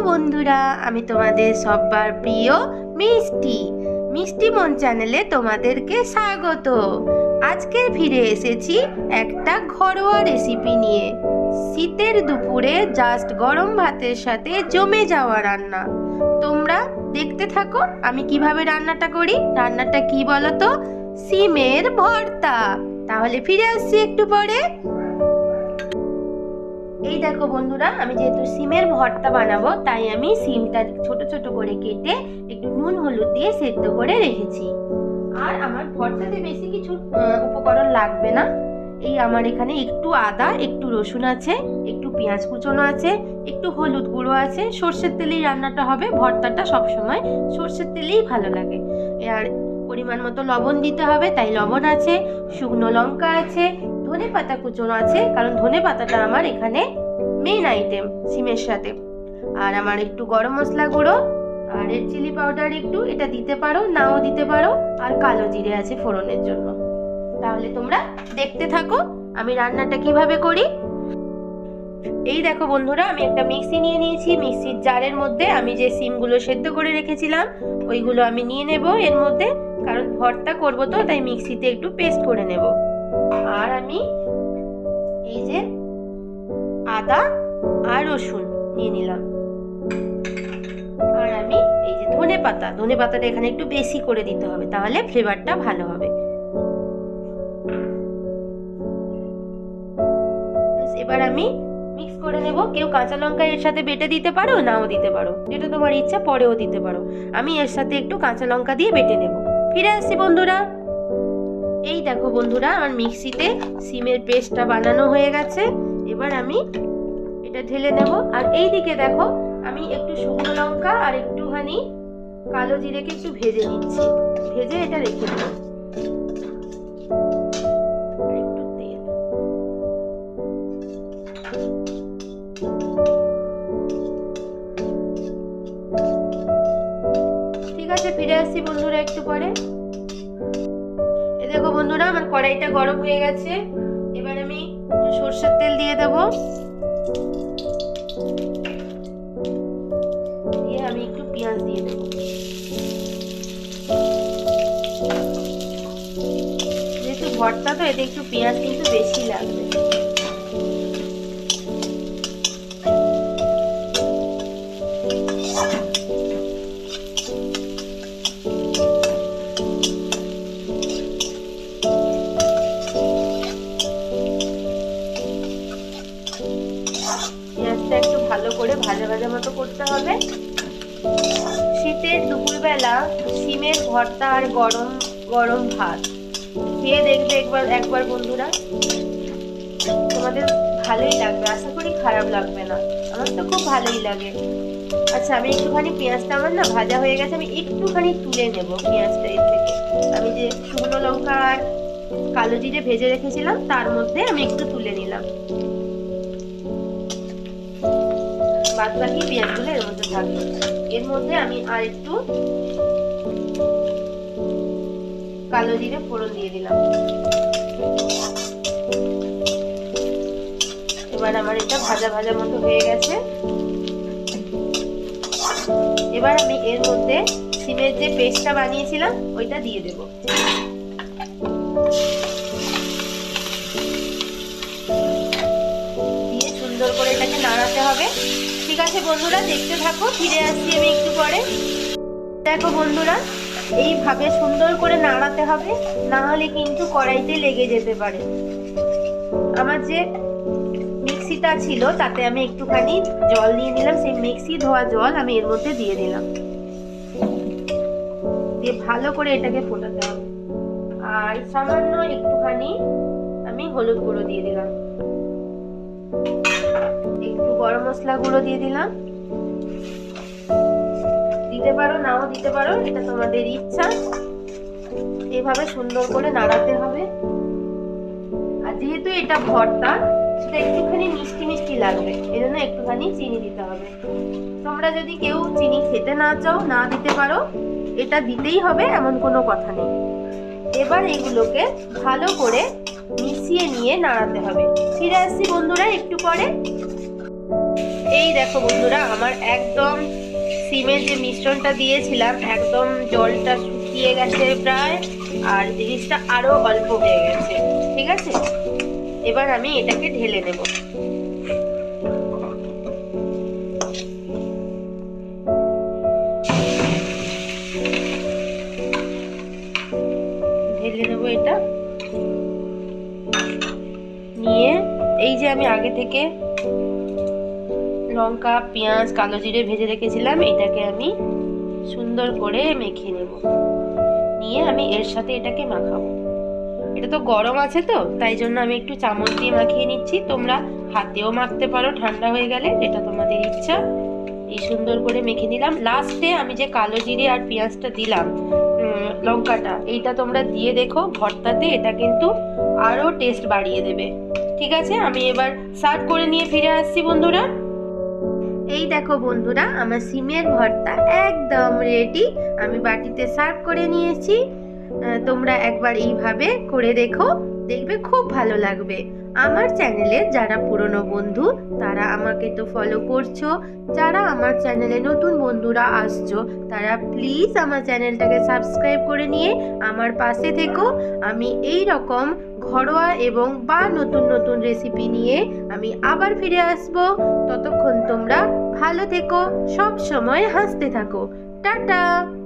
বন্ধুরা, আমি তোমাদের সবার প্রিয় মিষ্টি। মিষ্টি মন চ্যানেলে তোমাদেরকে স্বাগত। আজকে ফিরে এসেছি একটা ঘরোয়া রেসিপি নিয়ে। শীতের দুপুরে জাস্ট গরম ভাতের সাথে জমে যাওয়া রান্না। তোমরা দেখতে থাকো, আমি কীভাবে রান্নাটা করি, রান্নাটা কি বলো তো সিমের ভর্তা। তাহলে ফিরে আসছি একটু পরে। এই দেখো বন্ধুরা, আমি যেহেতু সিমের ভর্তা বানাবো, তাই আমি সিমটা ছোট ছোট করে কেটে একটু নুন হলুদ দিয়ে সেদ্ধ করে রেখেছি। আর আমার ভর্তাতে বেশি কিছু উপকরণ লাগবে না। এই আমার এখানে একটু আদা, একটু রসুন আছে, একটু পেঁয়াজ কুচোনো আছে, একটু হলুদ গুঁড়ো আছে। সর্ষের তেলেই রান্নাটা হবে, ভর্তাটা সবসময় সর্ষের তেলেই ভালো লাগে। আর পরিমাণ মতো লবণ দিতে হবে, তাই লবণ আছে, শুকনো লঙ্কা আছে ধনে পাতা কুচোনো আছে, কারণ ধনে পাতাটা আমার এখানে মেইন আইটেম সিমের সাথে। আর আমার একটু গরম মশলা গুঁড়ো, আর রেড চিলি পাউডার একটু, এটা দিতে পারো, নাও দিতে পারো, আর কালো জিরে আছে ফোড়নের জন্য। তাহলে তোমরা দেখতে থাকো, আমি রান্নাটা কীভাবে করি। এই দেখো বন্ধুরা, আমি একটা মিক্সি নিয়ে নিয়েছি। মিক্সির জারের মধ্যে আমি যে সিমগুলো সেদ্ধ করে রেখেছিলাম, ওইগুলো আমি নিয়ে নেব এর মধ্যে, কারণ ভর্তা করব তো, তাই মিক্সিতে একটু পেস্ট করে নেব। আর আমি এই যে আদা আর রসুন নিয়ে নিলাম। আর আমি এই যে ধনে পাতা, ধনে পাতাটা এখানে একটু বেশি করে দিতে হবে, তাহলে ফ্লেভারটা ভালো হবে। এবার আমি মিক্স করে নেব। কেউ কাঁচা লঙ্কা এর সাথে বেটে দিতে পারো, নাও দিতে পারো। যেটা তোমার ইচ্ছা, পরেও দিতে পারো। আমি এর সাথে একটু কাঁচা লঙ্কা দিয়ে বেটে নেব। ফিরে আসছি বন্ধুরা। এই দেখো বন্ধুরা, আমার মিক্সিতে সিমের পেস্টটা বানানো হয়ে গেছে। এবার আমি এটা ঢেলে নেব আর এই দিকে দেখো, আমি একটু শুকনো লঙ্কা আর একটুখানি কালো জিরেকে একটু ভেজে নিচ্ছি। ভেজে এটা রেখে দেবো। ঠিক আছে, ফিরে আসছি বন্ধুরা একটু পরে। দেখো বন্ধুরা, আমার কড়াইটা গরম হয়ে গেছে। এবার আমি একটু সর্ষের তেল দিয়ে দেব। দিয়ে আমি একটু পেঁয়াজ দিয়ে দেবো। যেহেতু ভর্তা, তো এতে একটু পেঁয়াজ কিন্তু বেশি লাগবে। ভাজা মতো করতে হবে। শীতের দুপুরবেলা সিমের ভর্তা আর গরম গরম ভাত। খেয়ে দেখবে একবার একবার বন্ধুরা। তোমাদের ভালোই লাগবে। আশা করি খারাপ লাগবে না। আমার তো খুব ভালোই লাগে। আচ্ছা আমি একটুখানি পেঁয়াজটা আমার না ভাজা হয়ে গেছে। আমি একটুখানি তুলে নেব পেঁয়াজটা এর থেকে। আমি যে শুকনো লঙ্কা আর কালো জিরে ভেজে রেখেছিলাম, তার মধ্যে আমি একটু তুলে নিলাম। বাদ বাকি পেঁয়াজগুলো এর মধ্যে থাকবে এর মধ্যে আমি আর একটু কালো জিরে ফোড়ন দিয়ে দিলাম। এবার আমার এটা ভাজা ভাজা মতো হয়ে গেছে। এবার আমি এর মধ্যে সিমের যে পেস্টটা বানিয়েছিলাম, ওইটা দিয়ে দেব। দিয়ে সুন্দর করে এটাকে নাড়াতে হবে। আছে বন্ধুরা, দেখতে থাকো, ফিরে আসছি আমি একটু পরে। দেখো বন্ধুরা, এইভাবে সুন্দর করে নাড়াতে হবে, না হলে কিন্তু কড়াইতে লেগে যেতে পারে। আমার যে মিক্সিটা ছিল, তাতে আমি একটুখানি জল দিয়ে নিলাম সেই মিক্সি ধোয়া জল আমি এর মধ্যে দিয়ে দিলাম। দিয়ে ভালো করে এটাকে ফোটাতে হবে। আর সামান্য একটুখানি আমি হলুদ গুঁড়ো দিয়ে দিলাম। একটু গরম মশলা গুঁড়ো দিয়ে দিলাম। দিতে পারো, নাও দিতে পারো, এটা তোমাদের ইচ্ছা। এভাবে সুন্দর করে নাড়াতে হবে। আর যেহেতু এটা ভর্তা, সেটা একটুখানি মিষ্টি মিষ্টি লাগবে এই জন্য একটুখানি চিনি দিতে হবে। তোমরা যদি কেউ চিনি খেতে না চাও, না দিতে পারো, এটা দিতেই হবে, এমন কোনো কথা নেই। এবার এগুলোকে ভালো করে মিশিয়ে নিয়ে নাড়াতে হবে। ফিরে আসছি বন্ধুরা, একটু পরে। দেখো বন্ধুরা, আমার একদম সিমের যে মিশ্রণটা দিয়েছিলাম, একদম জলটা শুকিয়ে গেছে প্রায়, আর জিনিসটা আরও অল্প হয়ে গেছে, ঠিক আছে? এবার আমি এটাকে ঢেলে নেব। ঢেলে নেব এটা। নিয়ে এই যে আমি আগে থেকে লঙ্কা, পেঁয়াজ, কালো জিরে ভেজে রেখেছিলাম। এটাকে আমি সুন্দর করে মেখে নেব। নিয়ে আমি এর সাথে এটাকে মাখাবো। এটা তো গরম আছে তো, তাই জন্য আমি একটু চামচ দিয়ে মাখিয়ে নিচ্ছি। তোমরা হাতেও মাখতে পারো, ঠান্ডা হয়ে গেলে, এটা তোমাদের ইচ্ছা। এই সুন্দর করে মেখে নিলাম। লাস্টে আমি যে কালো জিরে আর পেঁয়াজটা দিলাম লঙ্কাটা, এইটা তোমরা দিয়ে দেখো, ভর্তাতে এটা কিন্তু আরও টেস্ট বাড়িয়ে দেবে। ঠিক আছে? আমি এবার সার্ভ করে নিয়ে ফিরে আসছি বন্ধুরা। এই দেখো বন্ধুরা, আমার সিমের ভর্তা একদম রেডি আমি বাটিতে সার্ভ করে নিয়েছি। তোমরা একবার এইভাবে করে দেখো, দেখবে খুব ভালো লাগবে। আমার চ্যানেলে যারা পুরনো বন্ধু, তারা আমাকে তো ফলো করছ। যারা আমার চ্যানেলে নতুন বন্ধুরা আসছো, তারা প্লিজ আমার চ্যানেলটাকে সাবস্ক্রাইব করে নিয়ে আমার পাশে থেকো। আমি এই রকম ঘরোয়া এবং বা নতুন নতুন রেসিপি নিয়ে আমি আবার ফিরে আসব। ততক্ষণ তোমরা ভালো থেকো, সব সময় হাসতে থাকো। টাটা!